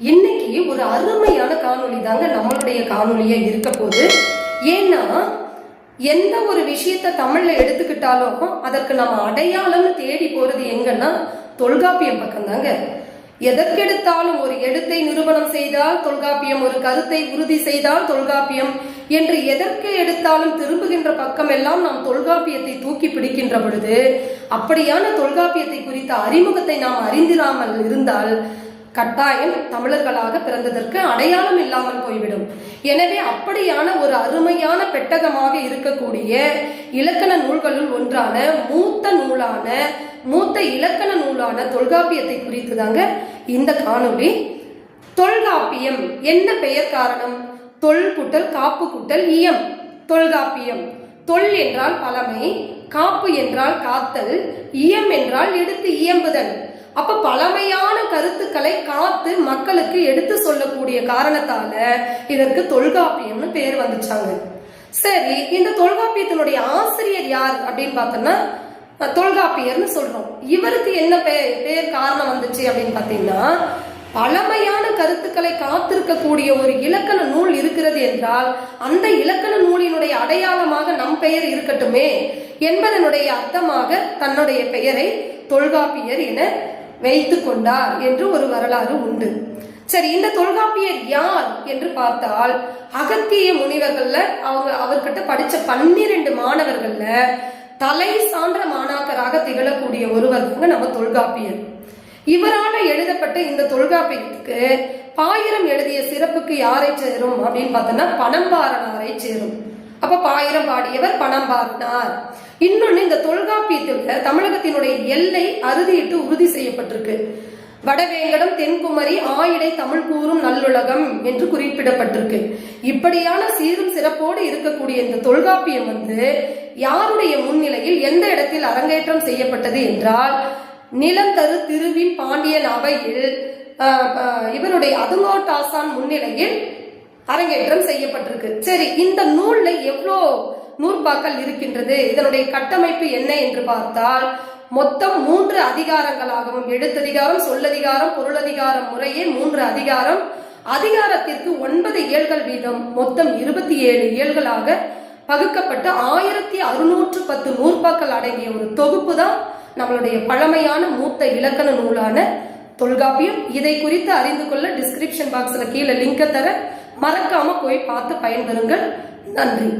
இன்னைக்கு ஒரு அருமையான காணொளி தாங்க நம்மளுடைய காணொலியா இருக்க போது ஏன்னா எந்த ஒரு விஷயத்த தமிழ்ல எடுத்துக்கிட்டாலும் அதற்கு நம்ம அடையாளம்னு தேடி போறது எங்கன்னா தொல்காப்பியம் பக்கம் தாங்க. எதற்கெடுத்தாலும் ஒரு எழுத்தை நிரூபணம் செய்தால் தொல்காப்பியம் ஒரு கருத்தை உறுதி செய்தால் தொல்காப்பியம் என்று எதற்கு எடுத்தாலும் திரும்புகின்ற பக்கம் எல்லாம் நாம் தொல்காப்பியத்தை தூக்கி பிடிக்கின்ற பொழுது அப்படியான தொல்காப்பியத்தை குறித்த அறிமுகத்தை நாம் அறிந்திராமல் இருந்தால் கட்டாயம் தமிழர்களாக பிறந்ததற்கு அடையாளம் இல்லாமல் போய்விடும். எனவே அப்படியான ஒரு அருமையான பெட்டகமாக இருக்கக்கூடிய இலக்கண நூல்களுள் ஒன்றான மூத்த நூலான மூத்த இலக்கண நூலான தொல்காப்பியத்தை குறித்து தாங்க இந்த காணொளி. தொல்காப்பியம் என்ன பெயர் காரணம்? தொல் குட்டல் காப்பு குட்டல் இயம். தொல்காப்பியம். தொல் என்றால் பழமை காப்பு என்றால் காத்தல் இயம் என்றால் எடுத்து இயம்புதல். அப்ப பழமையான கருத்துக்களை காத்து மக்களுக்கு எடுத்து சொல்லக்கூடிய காரணத்தால இதற்கு தொல்காப்பியம்னு பேர் வந்துச்சாங்க. சரி இந்த தொல்காப்பியத்தினுடைய ஆசிரியர் யார் அப்படின்னு பார்த்தோம்னா தொல்காப்பியர்னு சொல்றோம். இவருக்கு என்ன பெயர் பேர் காரணம் வந்துச்சு அப்படின்னு பார்த்தீங்கன்னா பழமையான கருத்துக்களை காத்திருக்கக்கூடிய ஒரு இலக்கண நூல் இருக்கிறது என்றால் அந்த இலக்கண நூலினுடைய அடையாளமாக நம் பெயர் இருக்கட்டுமே என்பதனுடைய அர்த்தமாக தன்னுடைய பெயரை தொல்காப்பியர் என வைத்து கொண்டார் என்று ஒரு வரலாறு உண்டு. சரி இந்த தொல்காப்பியர் யார் என்று பார்த்தால் அகத்திய முனிவர்கள்ல அவங்க அவர்கிட்ட படிச்ச பன்னிரண்டு மாணவர்கள்ல தலை சான்ற மாணாக்கராக திகழக்கூடிய ஒருவர் தாங்க நம்ம தொல்காப்பியர். இவரால் எழுதப்பட்ட இந்த தொல்காப்பியத்துக்கு பாயிரம் எழுதிய சிறப்புக்கு யாரை சேரும் அப்படின்னு பார்த்தோம்னா பணம்பாரனாரை சேரும். அப்ப பாயிரம் பாடியவர் பார்த்தார் இன்னொன்னு இந்த தொல்காப்பியத்தில் தமிழகத்தினுடைய எல்லை அறுதியிட்டு உறுதி செய்யப்பட்டிருக்கு. வடவேங்கடம் தென்குமரி ஆயிடை தமிழ் கூறும் நல்லுலகம் என்று குறிப்பிடப்பட்டிருக்கு. இப்படியான சீரும் சிறப்போடு இருக்கக்கூடிய இந்த தொல்காப்பியம் வந்து யாருடைய முன்னிலையில் எந்த இடத்தில் அரங்கேற்றம் செய்யப்பட்டது என்றால் நிலந்தரு திருவின் பாண்டியன் அவையில் இவருடைய அதுங்கோட்டாசான் முன்னிலையில் அரங்கேற்றம் செய்யப்பட்டிருக்கு. சரி இந்த நூல்ல எவ்வளோ நூற்பாக்கள் இருக்கின்றது? இதனுடைய கட்டமைப்பு என்ன என்று பார்த்தால் மொத்தம் மூன்று அதிகாரங்களாகவும் எழுத்ததிகாரம் சொல்லதிகாரம் பொருளதிகாரம் முறையே மூன்று அதிகாரம். அதிகாரத்திற்கு ஒன்பது இயல்கள் வீதம் மொத்தம் இருபத்தி ஏழு இயல்களாக பகுக்கப்பட்டு ஆயிரத்தி அறுநூற்று பத்து நூற்பாக்கள் அடங்கிய ஒரு தொகுப்பு தான் நம்மளுடைய பழமையான மூத்த இலக்கண நூலான தொல்காப்பியம். இதை குறித்து அறிந்து கொள்ள டிஸ்கிரிப்ஷன் பாக்ஸில் கீழே லிங்கை தர மறக்காம போய் பார்த்து பயன்பெறுங்கள். நன்றி.